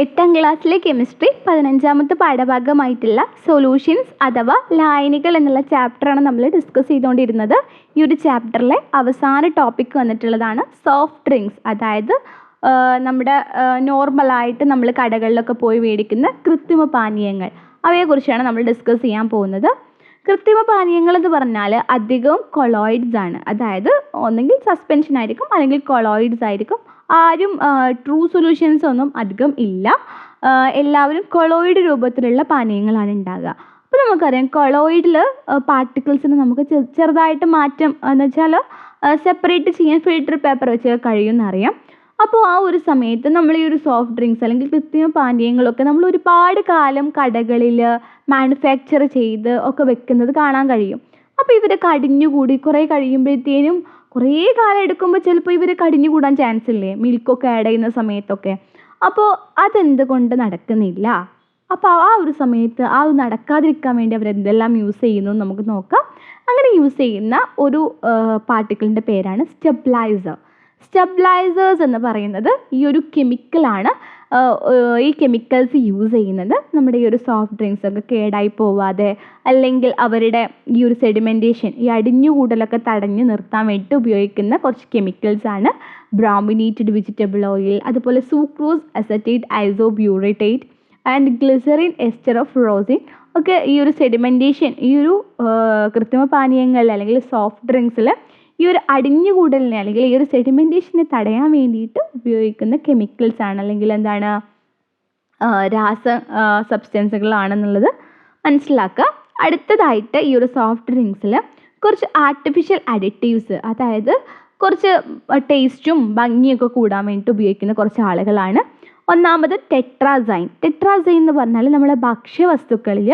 എട്ടാം ക്ലാസ്സിലെ കെമിസ്ട്രി പതിനഞ്ചാമത്തെ പാഠഭാഗമായിട്ടുള്ള സൊല്യൂഷൻസ് അഥവാ ലായനികൾ എന്നുള്ള ചാപ്റ്ററാണ് നമ്മൾ ഡിസ്കസ് ചെയ്തുകൊണ്ടിരുന്നത്. ഈ ഒരു ചാപ്റ്ററിലെ അവസാന ടോപ്പിക് വന്നിട്ടുള്ളതാണ് സോഫ്റ്റ് ഡ്രിങ്ക്സ് അതായത് നമ്മുടെ നോർമലായിട്ട് നമ്മൾ കടകളിലൊക്കെ പോയി മേടിക്കുന്ന കൃത്രിമ പാനീയങ്ങൾ. അവയെക്കുറിച്ചാണ് നമ്മൾ ഡിസ്കസ് ചെയ്യാൻ പോകുന്നത്. കൃത്രിമ പാനീയങ്ങൾ എന്ന് പറഞ്ഞാൽ അധികവും കൊളോയിഡ്സ് ആണ്. അതായത് ഒന്നെങ്കിൽ സസ്പെൻഷൻ ആയിരിക്കും അല്ലെങ്കിൽ കൊളോയിഡ്സ് ആയിരിക്കും. ആരും ട്രൂ സൊല്യൂഷൻസ് ഒന്നും അധികം ഇല്ല. എല്ലാവരും കൊളോയിഡ് രൂപത്തിലുള്ള പാനീയങ്ങളാണ് ഉണ്ടാകുക. അപ്പോൾ നമുക്കറിയാം കൊളോയിഡിൽ പാർട്ടിക്കിൾസിന് നമുക്ക് ചെറുതായിട്ട് മാറ്റം എന്ന് വെച്ചാൽ സെപ്പറേറ്റ് ചെയ്യാൻ ഫിൽറ്റർ പേപ്പർ വെച്ച് കഴിയുമെന്നറിയാം അപ്പോൾ ആ ഒരു സമയത്ത് നമ്മൾ ഈ ഒരു സോഫ്റ്റ് ഡ്രിങ്ക്സ് അല്ലെങ്കിൽ കൃത്രിമ പാനീയങ്ങളൊക്കെ നമ്മൾ ഒരുപാട് കാലം കടകളിൽ മാനുഫാക്ചർ ചെയ്ത് ഒക്കെ വെക്കുന്നത് കാണാൻ കഴിയും. അപ്പോൾ ഇവർ കടിഞ്ഞുകൂടി കുറേ കഴിയുമ്പോഴത്തേനും കുറേ കാലം എടുക്കുമ്പോൾ ചിലപ്പോൾ ഇവർ കടിഞ്ഞുകൂടാൻ ചാൻസ് ഇല്ലേ? മിൽക്കൊക്കെ ആഡ് ചെയ്യുന്ന സമയത്തൊക്കെ. അപ്പോൾ അതെന്തുകൊണ്ട് നടക്കുന്നില്ല? അപ്പോൾ ആ ഒരു സമയത്ത് ആ നടക്കാതിരിക്കാൻ വേണ്ടി അവർ എന്തെല്ലാം യൂസ് ചെയ്യുന്നു നമുക്ക് നോക്കാം. അങ്ങനെ യൂസ് ചെയ്യുന്ന ഒരു പാർട്ടിക്കിളിന്റെ പേരാണ് സ്റ്റെബിലൈസർ സ്റ്റെബിലൈസേഴ്സ് എന്ന് പറയുന്നത് ഈ ഒരു കെമിക്കലാണ് ഈ കെമിക്കൽസ് യൂസ് ചെയ്യുന്നത്. നമ്മുടെ ഈ ഒരു സോഫ്റ്റ് ഡ്രിങ്ക്സ് ഒക്കെ കേടായി പോവാതെ അല്ലെങ്കിൽ അവരുടെ ഈ ഒരു സെഡിമെന്റേഷൻ ഈ അടിഞ്ഞുകൂടലൊക്കെ തടഞ്ഞു നിർത്താൻ വേണ്ടിയിട്ട് ഉപയോഗിക്കുന്ന കുറച്ച് കെമിക്കൽസ് ആണ്. ബ്രോമിനേറ്റഡ് വെജിറ്റബിൾ ഓയിൽ അതുപോലെ sucrose acetate isobutyrate and glycerin ester of rosin ഒക്കെ ഈ ഒരു സെഡിമെന്റേഷൻ ഈ ഒരു കൃത്രിമ പാനീയങ്ങളിൽ അല്ലെങ്കിൽ സോഫ്റ്റ് ഡ്രിങ്ക്സിൽ ഈ ഒരു അടിഞ്ഞുകൂടലിനെ അല്ലെങ്കിൽ ഈ ഒരു സെഡിമെന്റേഷനെ തടയാൻ വേണ്ടിയിട്ട് ഉപയോഗിക്കുന്ന കെമിക്കൽസ് ആണ്. അല്ലെങ്കിൽ എന്താണ് രാസ സബ്സ്റ്റൻസുകളാണെന്നുള്ളത് മനസ്സിലാക്കുക. അടുത്തതായിട്ട് ഈ ഒരു സോഫ്റ്റ് ഡ്രിങ്ക്സിൽ കുറച്ച് ആർട്ടിഫിഷ്യൽ അഡിറ്റീവ്സ് അതായത് കുറച്ച് ടേസ്റ്റും ഭംഗിയൊക്കെ കൂടാൻ വേണ്ടിയിട്ട് ഉപയോഗിക്കുന്ന കുറച്ച് ആളുകളാണ്. ഒന്നാമത് ടെട്രാസൈൻ ടെട്രാസൈൻ എന്ന് പറഞ്ഞാൽ നമ്മുടെ ഭക്ഷ്യവസ്തുക്കളിൽ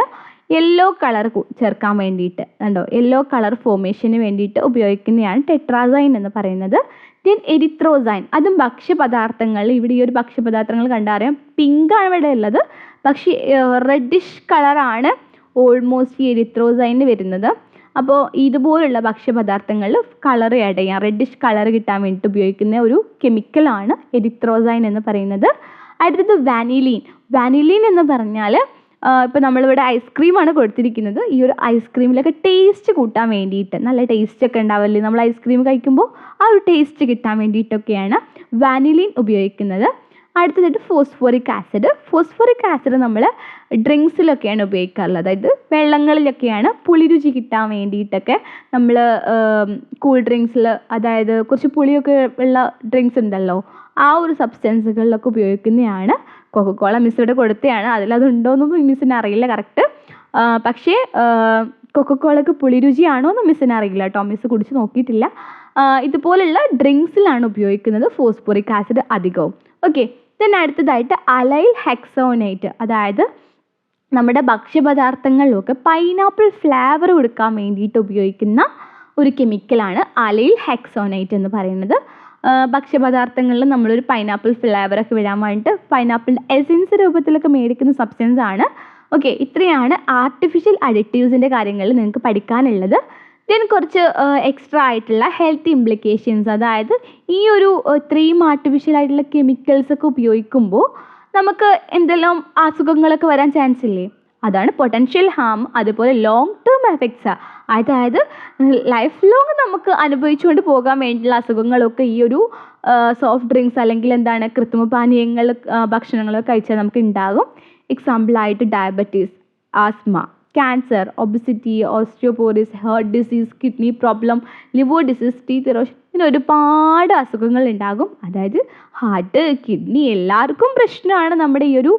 യെല്ലോ കളർ ചേർക്കാൻ വേണ്ടിയിട്ട്. കണ്ടോ? യെല്ലോ കളർ ഫോർമേഷന് വേണ്ടിയിട്ട് ഉപയോഗിക്കുന്നതാണ് ടെട്രാസൈൻ എന്ന് പറയുന്നത്. ദെൻ എരിത്രോസൈൻ അതും ഭക്ഷ്യപദാർത്ഥങ്ങൾ ഇവിടെ ഈ ഒരു ഭക്ഷ്യപദാർത്ഥങ്ങൾ കണ്ടറിയാം. പിങ്ക് ആണ് ഇവിടെ ഉള്ളത്. പക്ഷേ റെഡിഷ് കളറാണ് ഓൾമോസ്റ്റ് ഈ എരിത്രോസൈന് വരുന്നത്. അപ്പോൾ ഇതുപോലുള്ള ഭക്ഷ്യപദാർത്ഥങ്ങളിൽ കളർ ആഡ് ചെയ്യാം. റെഡിഷ് കളർ കിട്ടാൻ വേണ്ടിയിട്ട് ഉപയോഗിക്കുന്ന ഒരു കെമിക്കലാണ് എരിത്രോസൈൻ എന്ന് പറയുന്നത്. അടുത്തത് വാനിലീൻ വാനിലീൻ എന്ന് പറഞ്ഞാൽ ഇപ്പോൾ നമ്മളിവിടെ ഐസ്ക്രീമാണ് കൊടുത്തിരിക്കുന്നത്. ഈ ഒരു ഐസ്ക്രീമിലൊക്കെ ടേസ്റ്റ് കൂട്ടാൻ വേണ്ടിയിട്ട് നല്ല ടേസ്റ്റ് ഒക്കെ ഉണ്ടാവില്ലേ? നമ്മൾ ഐസ്ക്രീം കഴിക്കുമ്പോൾ ആ ഒരു ടേസ്റ്റ് കിട്ടാൻ വേണ്ടിയിട്ടൊക്കെയാണ് വാനിലിൻ ഉപയോഗിക്കുന്നത്. അടുത്തതായിട്ട് ഫോസ്ഫോറിക് ആസിഡ്. ഫോസ്ഫോറിക് ആസിഡ് നമ്മൾ ഡ്രിങ്ക്സിലൊക്കെയാണ് ഉപയോഗിക്കാറുള്ളത്. അതായത് വെള്ളങ്ങളിലൊക്കെയാണ് പുളിരുചി കിട്ടാൻ വേണ്ടിയിട്ടൊക്കെ നമ്മൾ കൂൾ ഡ്രിങ്ക്സിൽ അതായത് കുറച്ച് പുളിയൊക്കെ ഉള്ള ഡ്രിങ്ക്സ് ഉണ്ടല്ലോ ആ ഒരു സബ്സ്റ്റൻസുകളിലൊക്കെ ഉപയോഗിക്കുന്നതാണ് കൊക്കക്കോള മിസ് ഇവിടെ കൊടുത്തതാണ് അതിലത് ഉണ്ടോയെന്നൊന്നും മിസ്സിന് അറിയില്ല കറക്റ്റ് പക്ഷേ കൊക്കക്കോളക്ക് പുളിരുചിയാണോ എന്ന് മിസ്സിന് അറിയില്ല കേട്ടോ മിസ് കുടിച്ച് നോക്കിയിട്ടില്ല. ഇതുപോലുള്ള ഡ്രിങ്ക്സിലാണ് ഉപയോഗിക്കുന്നത്. ഫോസ്ഫോറിക് ആസിഡ് അധികവും. ഓക്കെ ദെൻ അടുത്തതായിട്ട് അലൈൽ ഹെക്സോനേറ്റ്. അതായത് നമ്മുടെ ഭക്ഷ്യപദാർത്ഥങ്ങളിലൊക്കെ പൈനാപ്പിൾ ഫ്ലേവർ കൊടുക്കാൻ വേണ്ടിയിട്ട് ഉപയോഗിക്കുന്ന ഒരു കെമിക്കലാണ് അലൈൽ ഹെക്സോനേറ്റ് എന്ന് പറയുന്നത്. ഭക്ഷ്യപദാർത്ഥങ്ങളിൽ നമ്മളൊരു പൈനാപ്പിൾ ഫ്ലേവറൊക്കെ വിടാൻ വേണ്ടിയിട്ട് പൈനാപ്പിളിന്റെ എസെൻസ് രൂപത്തിലൊക്കെ മേടിക്കുന്ന സബ്സ്റ്റൻസ് ആണ്. ഓക്കെ ഇത്രയാണ് ആർട്ടിഫിഷ്യൽ അഡിറ്റീവ്സിന്റെ കാര്യങ്ങളിൽ നിങ്ങൾക്ക് പഠിക്കാനുള്ളത്. ദെൻ കുറച്ച് എക്സ്ട്രാ ആയിട്ടുള്ള ഹെൽത്ത് ഇംപ്ലിക്കേഷൻസ് അതായത് ഈ ഒരു ഇത്രയും ആർട്ടിഫിഷ്യൽ ആയിട്ടുള്ള കെമിക്കൽസ് ഒക്കെ ഉപയോഗിക്കുമ്പോൾ നമുക്ക് എന്തെല്ലാം അസുഖങ്ങളൊക്കെ വരാൻ ചാൻസ് ഇല്ലേ? അതാണ് പൊട്ടൻഷ്യൽ ഹാം അതുപോലെ ലോങ് ടേം എഫക്ട്സ് അതായത് ലൈഫ് ലോങ് നമുക്ക് അനുഭവിച്ചുകൊണ്ട് പോകാൻ വേണ്ടിയുള്ള അസുഖങ്ങളൊക്കെ ഈ ഒരു സോഫ്റ്റ് ഡ്രിങ്ക്സ് അല്ലെങ്കിൽ എന്താണ് കൃത്രിമ പാനീയങ്ങൾ ഭക്ഷണങ്ങളൊക്കെ കഴിച്ചാൽ നമുക്ക് ഉണ്ടാകും. എക്സാമ്പിളായിട്ട് diabetes asthma cancer obesity osteoporosis heart disease kidney problem liver disease teeth erosion ഇങ്ങനെ ഒരുപാട് അസുഖങ്ങൾ ഉണ്ടാകും. അതായത് ഹാർട്ട് കിഡ്നി എല്ലാവർക്കും പ്രശ്നമാണ് നമ്മുടെ ഈ ഒരു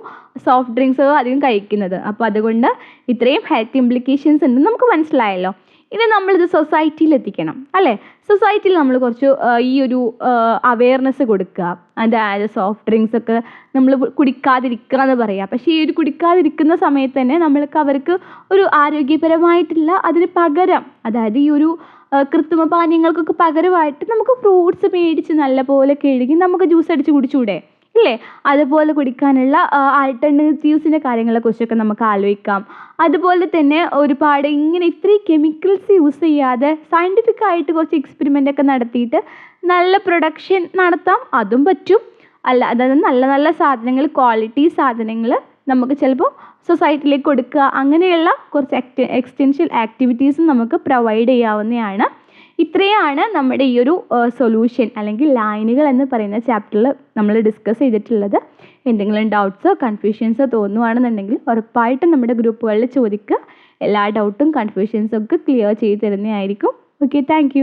സോഫ്റ്റ് ഡ്രിങ്ക്സ് അധികം കഴിക്കുന്നത്. അപ്പോൾ അതുകൊണ്ട് ഇത്രയും ഹെൽത്ത് ഇംപ്ലിക്കേഷൻസ് ഉണ്ടെന്ന് നമുക്ക് മനസ്സിലായല്ലോ. ഇനി നമ്മളിത് സൊസൈറ്റിയിൽ എത്തിക്കണം അല്ലേ? സൊസൈറ്റിയിൽ നമ്മൾ കുറച്ച് ഈ ഒരു അവയർനെസ് കൊടുക്കുക. അതായത് സോഫ്റ്റ് ഡ്രിങ്ക്സ് ഒക്കെ നമ്മൾ കുടിക്കാതിരിക്കുക എന്ന് പറയുക. പക്ഷേ ഈ ഒരു കുടിക്കാതിരിക്കുന്ന സമയത്ത് തന്നെ നമ്മൾക്ക് അവർക്ക് ഒരു ആരോഗ്യപരമായിട്ടുള്ള അതിന് പകരം അതായത് ഈ ഒരു കൃത്രിമ പാനീയങ്ങൾക്കൊക്കെ പകരമായിട്ട് നമുക്ക് ഫ്രൂട്ട്സ് മേടിച്ച് നല്ലപോലെ കഴുകി നമുക്ക് ജ്യൂസ് അടിച്ച് കുടിച്ചൂടെ? ഇല്ലേ? അതുപോലെ കുടിക്കാനുള്ള ആൾട്ടർനേറ്റീവ്സിന്റെ കാര്യങ്ങളെക്കുറിച്ചൊക്കെ നമുക്ക് ആലോചിക്കാം. അതുപോലെ തന്നെ ഒരുപാട് ഇങ്ങനെ ഇത്രയും കെമിക്കൽസ് യൂസ് ചെയ്യാതെ സയന്റിഫിക് ആയിട്ട് കുറച്ച് എക്സ്പെരിമെന്റ് ഒക്കെ നടത്തിയിട്ട് നല്ല പ്രൊഡക്ഷൻ നടത്താം. അതും പറ്റും. അല്ല അതായത് നല്ല നല്ല സാധനങ്ങൾ ക്വാളിറ്റി സാധനങ്ങൾ നമുക്ക് ചിലപ്പോൾ സൊസൈറ്റിയിലേക്ക് കൊടുക്കുക. അങ്ങനെയുള്ള കുറച്ച് എക്സ്റ്റൻഷ്യൽ ആക്ടിവിറ്റീസും നമുക്ക് പ്രൊവൈഡ് ചെയ്യാവുന്നതാണ്. ഇത്രയാണ് നമ്മുടെ ഈ ഒരു സൊല്യൂഷൻ അല്ലെങ്കിൽ ലൈനുകൾ എന്ന് പറയുന്ന ചാപ്റ്ററിൽ നമ്മൾ ഡിസ്കസ് ചെയ്തിട്ടുള്ളത്. എന്തെങ്കിലും ഡൗട്ട്സോ കൺഫ്യൂഷൻസോ തോന്നുവാണെന്നുണ്ടെങ്കിൽ ഉറപ്പായിട്ടും നമ്മുടെ ഗ്രൂപ്പുകളിൽ ചോദിക്കുക. എല്ലാ ഡൗട്ടും കൺഫ്യൂഷൻസും ഒക്കെ ക്ലിയർ ചെയ്ത് തരുന്നതായിരിക്കും. Okay thank